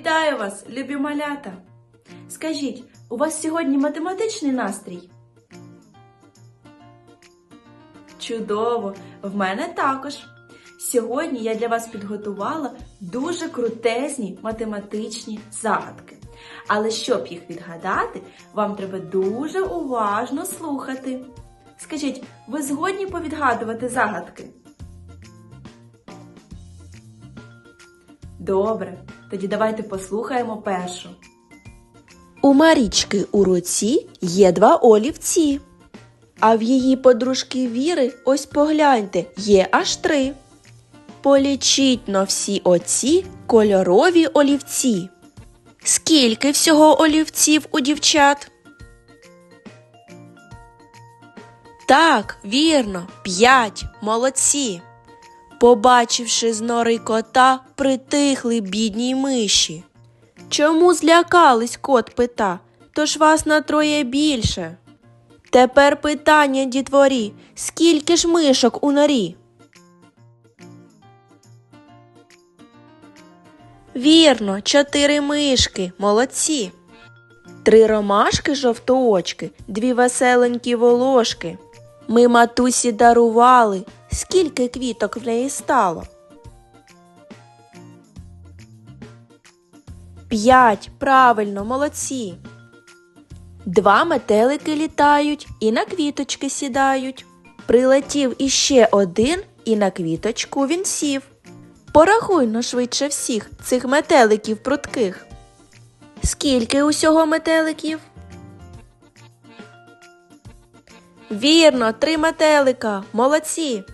Вітаю вас, любі малята! Скажіть, у вас сьогодні математичний настрій? Чудово! В мене також. Сьогодні я для вас підготувала дуже крутезні математичні загадки. Але щоб їх відгадати, вам треба дуже уважно слухати. Скажіть, ви згодні повідгадувати загадки? Добре, тоді давайте послухаємо першу. У Марічки у руці є два олівці. А в її подружки Віри, ось погляньте, є аж три. Полічіть но всі оці кольорові олівці. Скільки всього олівців у дівчат? Так, вірно, п'ять, молодці. Побачивши з нори кота, притихли бідній миші. Чому злякались, кот пита, тож вас на троє більше. Тепер питання, дітворі, скільки ж мишок у норі? Вірно, чотири мишки, молодці. Три ромашки жовтоочки, дві веселенькі волошки. Ми матусі дарували, скільки квіток в неї стало. П'ять, правильно, молодці. Два метелики літають і на квіточки сідають. Прилетів іще один, і на квіточку він сів. Порахуй но швидше всіх цих метеликів прутких. Скільки усього метеликів? Вірно, три метелика. Молодці.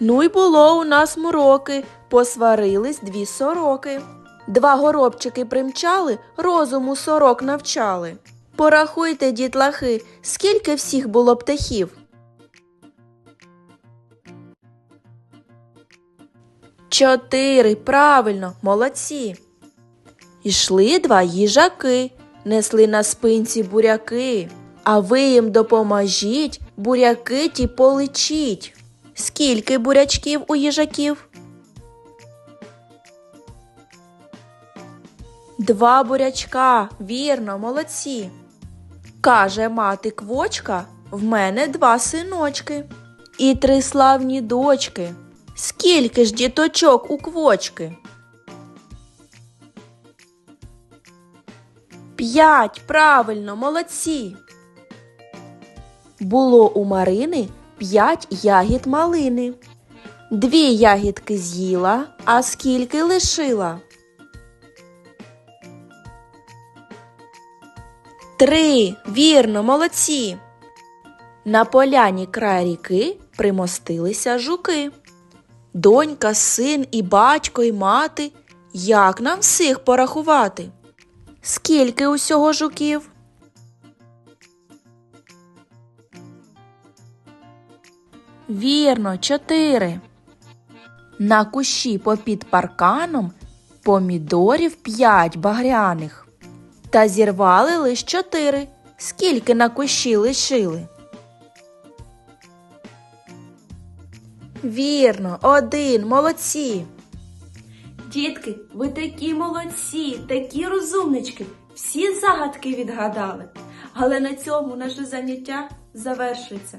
Ну й було у нас мороки, посварились дві сороки. Два горобчики примчали, розуму сорок навчали. Порахуйте, дітлахи, скільки всіх було птахів. Чотири, правильно, молодці. Ішли два їжаки, несли на спинці буряки. А ви їм допоможіть, буряки ті поличіть. Скільки бурячків у їжаків? Два бурячка, вірно, молодці. Каже мати квочка, в мене два синочки і три славні дочки. Скільки ж діточок у квочки? П'ять, правильно, молодці. Було у Марини п'ять ягід малини. Дві ягідки з'їла, а скільки лишила? Три, вірно, молодці. На поляні край ріки примостилися жуки. Донька, син і батько, і мати. Як нам всіх порахувати? Скільки усього жуків? Вірно, чотири. На кущі попід парканом помідорів п'ять багряних. Та зірвали лиш чотири. Скільки на кущі лишили? Вірно, один, молодці. Дітки, ви такі молодці, такі розумнички, всі загадки відгадали. Але на цьому наше заняття завершується.